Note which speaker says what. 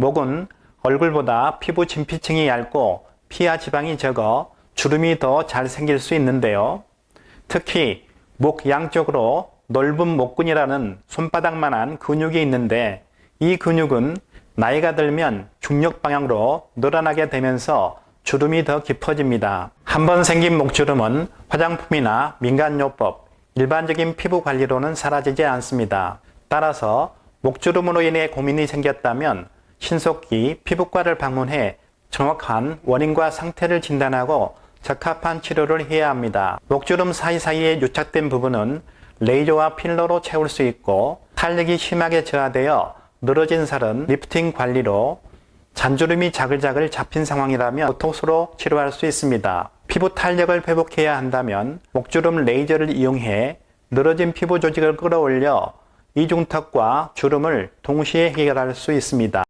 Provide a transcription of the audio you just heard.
Speaker 1: 목은 얼굴보다 피부 진피층이 얇고 피하 지방이 적어 주름이 더 잘 생길 수 있는데요. 특히 목 양쪽으로 넓은 목근이라는 손바닥만한 근육이 있는데 이 근육은 나이가 들면 중력 방향으로 늘어나게 되면서 주름이 더 깊어집니다. 한번 생긴 목주름은 화장품이나 민간요법, 일반적인 피부 관리로는 사라지지 않습니다. 따라서 목주름으로 인해 고민이 생겼다면 신속히 피부과를 방문해 정확한 원인과 상태를 진단하고 적합한 치료를 해야 합니다. 목주름 사이사이에 유착된 부분은 레이저와 필러로 채울 수 있고 탄력이 심하게 저하되어 늘어진 살은 리프팅 관리로 잔주름이 자글자글 잡힌 상황이라면 보톡스로 치료할 수 있습니다. 피부 탄력을 회복해야 한다면 목주름 레이저를 이용해 늘어진 피부 조직을 끌어올려 이중턱과 주름을 동시에 해결할 수 있습니다.